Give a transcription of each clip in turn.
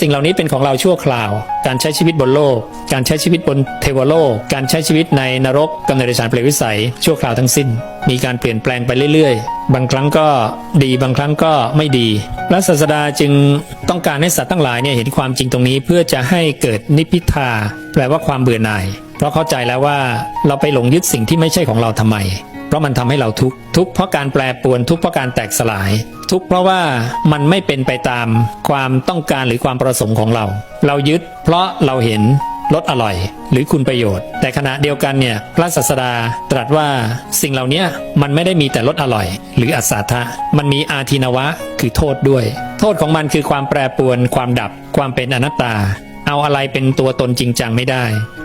สิ่งเหล่านี้เป็นของเราชั่วคราว การใช้ชีวิตบนโลก การใช้ชีวิตบนเทวโลก การใช้ชีวิตในนรกกำเนิดสารเปลววิสัย ชั่วคราวทั้งสิ้น มีการเปลี่ยนแปลงไปเรื่อยๆ บางครั้งก็ดีบางครั้งก็ไม่ดีพระศาสดาจึงต้องการให้สัตว์ทั้งหลายเนี่ยเห็นความจริงตรงนี้เพื่อจะให้เกิดนิพพิทาแปลว่าความเบื่อหน่าย เพราะเข้าใจแล้วว่าเราไปหลงยึดสิ่งที่ไม่ใช่ของเราทำไม เพราะมันทำให้เราทุกข์ทุกข์เพราะการแปรปรวนทุกข์เพราะการแตกสลาย ทุกข์เพราะว่ามันไม่เป็นไปตามความต้องการหรือความประสงค์ของเรา เรายึดเพราะเราเห็นรสอร่อย หรือคุณประโยชน์ แต่ขณะเดียวกันเนี่ยพระศาสดาตรัสว่าสิ่งเหล่านี้มันไม่ได้มีแต่รสอร่อย หรืออัศทะมันมีอาทินวะคือโทษด้วย โทษของมันคือความแปรปรวน ความดับ ความเป็นอนัตตา เอาอะไรเป็นตัวตนจริงจังไม่ได้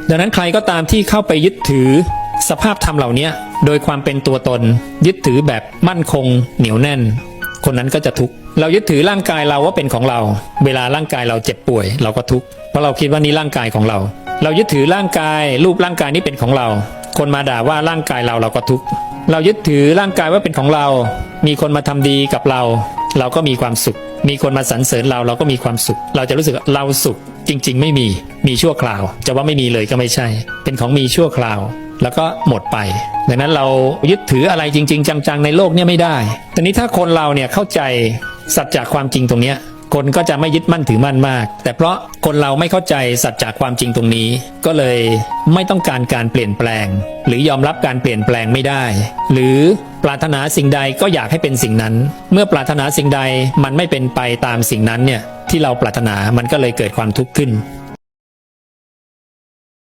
ดังนั้นใครก็ตามที่เข้าไปยึดถือ สภาพธรรมเหล่านี้โดยความเป็นตัวตน ยึดถือแบบมั่นคง เหนียวแน่น คนนั้นก็จะทุกข์เรายึดถือร่างกายเราว่าเป็นของเรา เวลาร่างกายเราเจ็บป่วย เราก็ทุกข์เพราะเราคิดว่านี่ร่างกายของเรา เรายึดถือร่างกายรูปร่างกายนี้เป็นของเรา คนมาด่าว่าร่างกายเราเราก็ทุกข์เรายึดถือร่างกายว่าเป็นของเรา มีคนมาทำดีกับเรา เราก็มีความสุข มีคนมาสรรเสริญเราเราก็มีความสุข เราจะรู้สึกเราสุขจริง ๆ ไม่มี มีชั่วคราว จะว่าไม่มีเลยก็ไม่ใช่ เป็นของมีชั่วคราว แล้วก็หมดไป ดังนั้นเรายึดถืออะไรจริง ๆ จังๆ ในโลกเนี่ยไม่ได้แต่นี้ถ้าคนเราเนี่ยเข้าใจสัจจะความจริงตรงนี้คนก็จะไม่ยึดมั่นถือมั่นมาก แต่เพราะคนเราไม่เข้าใจสัจจะความจริงตรงนี้ ก็เลยไม่ต้องการการเปลี่ยนแปลง หรือยอมรับการเปลี่ยนแปลงไม่ได้ หรือปรารถนาสิ่งใดก็อยากให้เป็นสิ่งนั้น เมื่อปรารถนาสิ่งใดมันไม่เป็นไปตามสิ่งนั้นเนี่ยที่เราปรารถนามันก็เลยเกิดความทุกข์ขึ้น